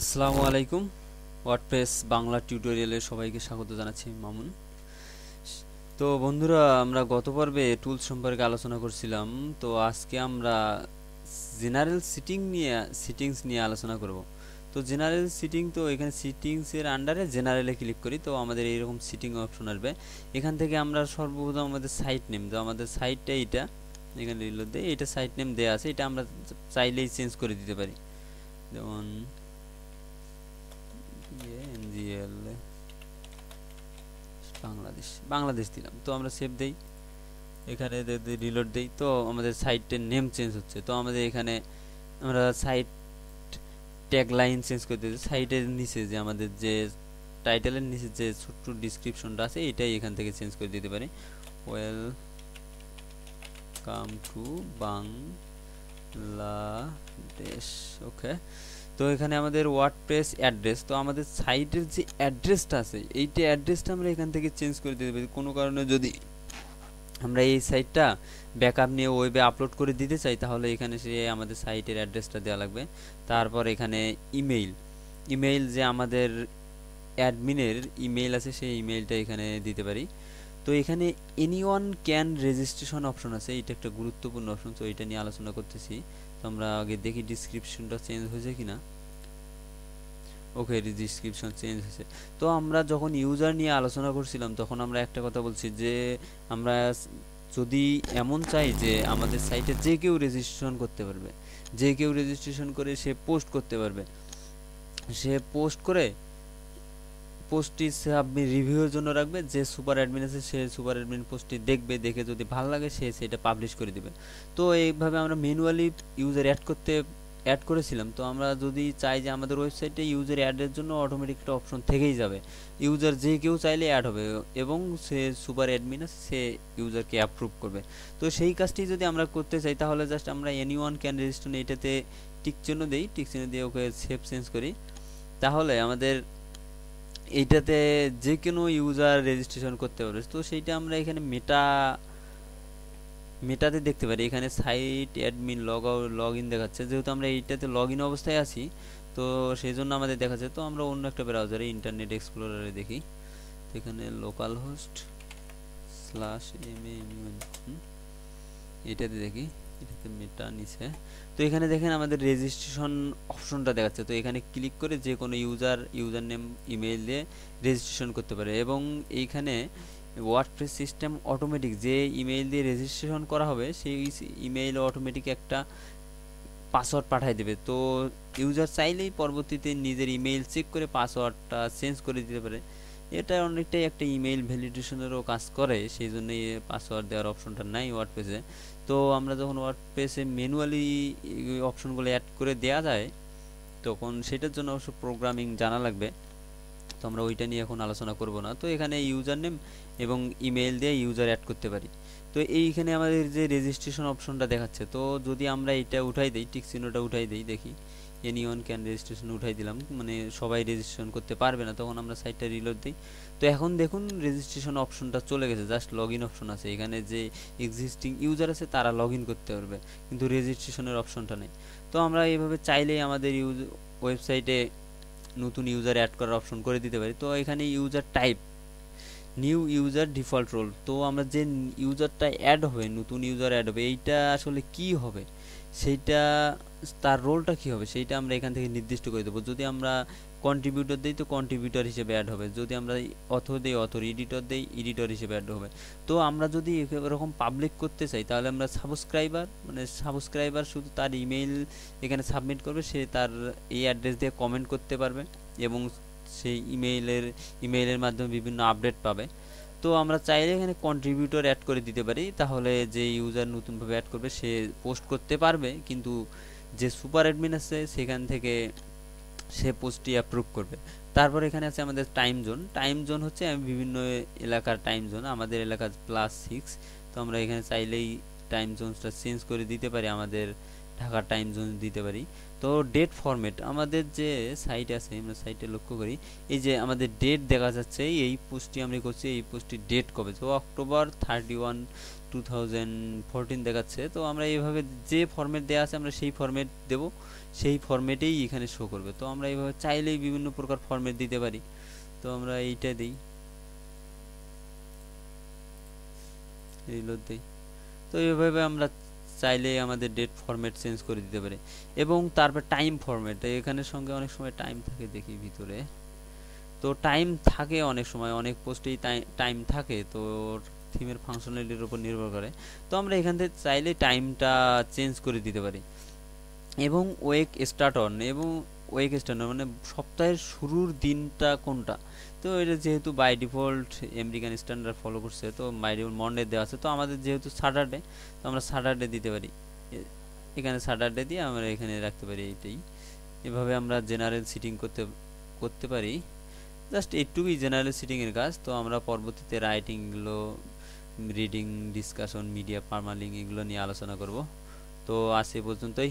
আসসালামু আলাইকুম। ওয়ার্ডপ্রেস বাংলা টিউটোরিয়ালে সবাইকে স্বাগত জানাচ্ছি, মামুন। তো বন্ধুরা, আমরা গত পর্বে টুলস সম্পর্কে আলোচনা করছিলাম। তো আজকে আমরা জেনারেল সিটিং নিয়ে সিটিংস নিয়ে আলোচনা করব। তো জেনারেল সিটিং তো এখানে সিটিংসের আন্ডারে জেনারেলে ক্লিক করি, তো আমাদের এইরকম সিটিং অপশন আসবে। এখান থেকে আমরা সর্বপ্রথম আমাদের সাইট নেম তো আমাদের সাইটটা এইটা, এখানে এটা সাইট নেম দেওয়া আছে, এটা আমরা চাইলেই চেঞ্জ করে দিতে পারি। যেমন এনজিএল বাংলাদেশ বাংলাদেশ দিলাম। তো আমরা সেভ দেই। এখানে রিলোড দেই, তো আমাদের সাইটের নেম চেঞ্জ হচ্ছে। তো আমাদের এখানে আমরা সাইট ট্যাগ লাইন চেঞ্জ করে দিতে সাইটের নিচে যে আমাদের যে টাইটেলের নিচে যে ছোট্ট ডিসক্রিপশনটা আছে, এটাই এখান থেকে চেঞ্জ করে দিতে পারি। Welcome to Bangladesh okay তো এখানে আমাদের ওয়ার্ডপ্রেস অ্যাড্রেস তো আমাদের সাইটের যে অ্যাড্রেসটা আছে, এইটা অ্যাড্রেসটা আমরা এখান থেকে চেঞ্জ করে দিতে পারি। কোনো কারণে যদি আমরা এই সাইটটা ব্যাকআপ নিয়ে ওয়েবে আপলোড করে দিতে চাই, তাহলে এখানে সে আমাদের সাইটের অ্যাড্রেসটা দেওয়া লাগবে। তারপর এখানে ইমেইল ইমেইল যে আমাদের অ্যাডমিনের ইমেইল আছে, সেই ইমেইলটা এখানে দিতে পারি। তো এখানে anyone can registration option আছে, এটা একটা গুরুত্বপূর্ণ অপশন তো এটা নিয়ে আলোচনা করতেছি। তো আমরা আগে দেখি ডিসক্রিপশনটা চেঞ্জ হয়েছে কিনা? ওকে ডিসক্রিপশন চেঞ্জ হয়েছে। তো আমরা যখন ইউজার নিয়ে আলোচনা করছিলাম, তখন আমরা একটা কথা বলছি যে, আমরা যদি এমন চাই যে, আমাদের সাইটে যে কেউ রেজিস্ট্রেশন করতে পারবে, যে কেউ রেজিস্ট্রেশন করে সে পোস্ট করতে পারবে, সে পোস্ট করে পোস্টটি আপনি রিভিউয়ের জন্য রাখবে, যে সুপার অ্যাডমিন আছে সে সুপার অ্যাডমিন পোস্টটি দেখবে, দেখে যদি ভালো লাগে সে সেটা পাবলিশ করে দিবে তো এইভাবে আমরা ম্যানুয়ালি ইউজার অ্যাড করতে অ্যাড করেছিলাম, তো আমরা যদি চাই যে আমাদের ওয়েবসাইটে ইউজার অ্যাডের জন্য অটোমেটিক একটা অপশন থেকেই যাবে। ইউজার যে কেউ চাইলে অ্যাড হবে, এবং সে সুপার অ্যাডমিন সে ইউজারকে অ্যাপ্রুভ করবে। তো সেই কাজটি যদি আমরা করতে চাই, তাহলে জাস্ট আমরা এনি ওয়ান ক্যান রেজিস্ট্রেশন এটাতে টিক চিহ্ন দিই টিক চিহ্ন দিয়ে ওকে সেভ চেঞ্জ করি। তাহলে আমাদের এইটাতে যে কোনো ইউজার রেজিস্ট্রেশন করতে পারবে তো সেইটা আমরা এখানে মেটা মেটাতে দেখতে পারি। এখানে site admin log log in দেখাচ্ছে। যেহেতু আমরা এইটাতে লগ ইন অবস্থায় আছি, তো সেই জন্য আমাদের দেখাচ্ছে। তো আমরা অন্য একটা ব্রাউজারে ইন্টারনেট এক্সপ্লোরারে দেখি। তো এখানে localhost slash M M এটাতে দেখি। মেটা নিচে তো এখানে দেখেন আমাদের রেজিস্ট্রেশন অপশনটা দেখাচ্ছে। তো এখানে ক্লিক করে যে কোনো ইউজার ইউজার নেম ইমেইল দিয়ে রেজিস্ট্রেশন করতে পারে এবং এইখানে ওয়ার্ডপ্রেস সিস্টেম অটোমেটিক যে ইমেইল দিয়ে রেজিস্ট্রেশন করা হবে, সেই ইমেইলে অটোমেটিক একটা পাসওয়ার্ড পাঠিয়ে দেবে। তো ইউজার চাইলেই পরবর্তীতে নিজের ইমেইল চেক করে পাসওয়ার্ডটা চেঞ্জ করে দিতে পারে। এটা অনেকটাই একটা ইমেইল ভ্যালিডেশনেরও কাজ করে, সেই জন্যই পাসওয়ার্ড দেওয়ার অপশনটা নাই ওয়ার্ডপ্রেসে তো আমরা যখন ওয়ার্ডপ্রেসে ম্যানুয়ালি অপশনগুলো অ্যাড করে দেওয়া যায়, তখন সেটার জন্য অবশ্য প্রোগ্রামিং জানা লাগবে। তো আমরা ওইটা নিয়ে এখন আলোচনা করব না। তো এখানে ইউজার নেম এবং ইমেইল দিয়ে ইউজার অ্যাড করতে পারি। তো এইখানে আমাদের যে রেজিস্ট্রেশন অপশনটা দেখাচ্ছে, তো যদি আমরা এটা উঠাই দিই টিক চিহ্নটা উঠাই দিই, দেখি। এনি ওয়ান ক্যান রেজিস্ট্রেশন উঠাই দিলাম। মানে সবাই রেজিস্ট্রেশন করতে পারবে না, তখন আমরা সাইটটা রিলোড দিই। তো এখন দেখুন রেজিস্ট্রেশন অপশনটা চলে গেছে জাস্ট লগ ইন অপশন আছে। এখানে যে এক্সিস্টিং ইউজার আছে, তারা লগ ইন করতে পারবে, কিন্তু রেজিস্ট্রেশনের অপশনটা নেই। তো আমরা এইভাবে চাইলেই আমাদের ইউজ ওয়েবসাইটে নতুন ইউজার অ্যাড করার অপশন করে দিতে পারি। তো এখানে user type new user default role তো আমরা যে ইউজারটা অ্যাড হবে, নতুন ইউজার অ্যাড হবে, এইটা আসলে কি হবে? সেইটা তার রোলটা কি হবে, সেইটা আমরা এখান থেকে নির্দিষ্ট করে দেবো। যদি আমরা কন্ট্রিবিউটর দিই, তো কন্ট্রিবিউটর হিসেবে অ্যাড হবে। যদি আমরা অথর দিই অথর এডিটর দিই এডিটর হিসেবে অ্যাড হবে। তো আমরা যদি এরকম পাবলিক করতে চাই, তাহলে আমরা সাবস্ক্রাইবার মানে সাবস্ক্রাইবার শুধু তার ইমেইল এখানে সাবমিট করবে, সে তার এই অ্যাড্রেস দিয়ে কমেন্ট করতে পারবে এবং সেই ইমেইলের ইমেইলের মাধ্যমে বিভিন্ন আপডেট পাবে। তো আমরা চাইলে এখানে কন্ট্রিবিউটর অ্যাড করে দিতে পারি। তাহলে যে ইউজার নতুনভাবে অ্যাড করবে, সে পোস্ট করতে পারবে, কিন্তু যে সুপার অ্যাডমিন আছে, সেখান থেকে সে পোস্টটি অ্যাপ্রুভ করবে। তারপর এখানে আছে আমাদের টাইম জোন টাইম জোন হচ্ছে আমি বিভিন্ন এলাকার টাইম জোন আমাদের এলাকা প্লাস সিক্স তো আমরা এখানে চাইলেই টাইম জোনসটা চেঞ্জ করে দিতে পারি আমাদের ঢাকার টাইম জোন দিতে পারি। তো ডেট ফরম্যাট আমাদের যে সাইট আছে, আমরা সাইটে লক্ষ্য করি, এই যে আমাদের ডেট দেখা যাচ্ছে, এই পোস্টটি আমরা করছি, এই পোস্টটি ডেট কবে? তো অক্টোবর থার্টি ওয়ান টু দেখাচ্ছে। তো আমরা এইভাবে যে ফরম্যাট দেওয়া আছে, আমরা সেই ফরম্যাট দেব, সেই ফরম্যাটেই এখানে শো করবে। তো আমরা এইভাবে চাইলেই বিভিন্ন প্রকার ফরম্যাট দিতে পারি। তো আমরা এইটা দিই। রিলোড দিই। তো এইভাবে আমরা চাইলে আমাদের ডেট ফরম্যাট চেঞ্জ করে দিতে পারে। এবং তারপর টাইম ফরম্যাট এখানে সঙ্গে অনেক সময় টাইম থাকে দেখি ভিতরে। তো টাইম থাকে অনেক সময়, অনেক পোস্টেই টাইম থাকে, তো থিমের ফাংশনালিটির উপর নির্ভর করে। তো আমরা এখান থেকে চাইলে টাইমটা চেঞ্জ করে দিতে পারি। এবং ওয়েক স্টার্ট অন এবং ওয়েক স্টার্ট মানে সপ্তাহের শুরুর দিনটা কোনটা? তো এটা যেহেতু by default American standard follow করছে, তো বাই ডিফল্ট মন্ডে দেওয়া আছে, তো আমাদের যেহেতু স্যাটারডে তো আমরা স্যাটারডে দিতে পারি। এখানে স্যাটারডে দিয়ে আমরা এখানে রাখতে পারি এইটাই। এভাবে আমরা জেনারেল সিটিং করতে করতে পারি। জাস্ট এইটুকুই জেনারেল সিটিংয়ের কাজ, তো আমরা পরবর্তীতে রাইটিংগুলো রিডিং ডিসকাশন মিডিয়া পারমালিং এগুলো নিয়ে আলোচনা করব। তো আজ পর্যন্তই।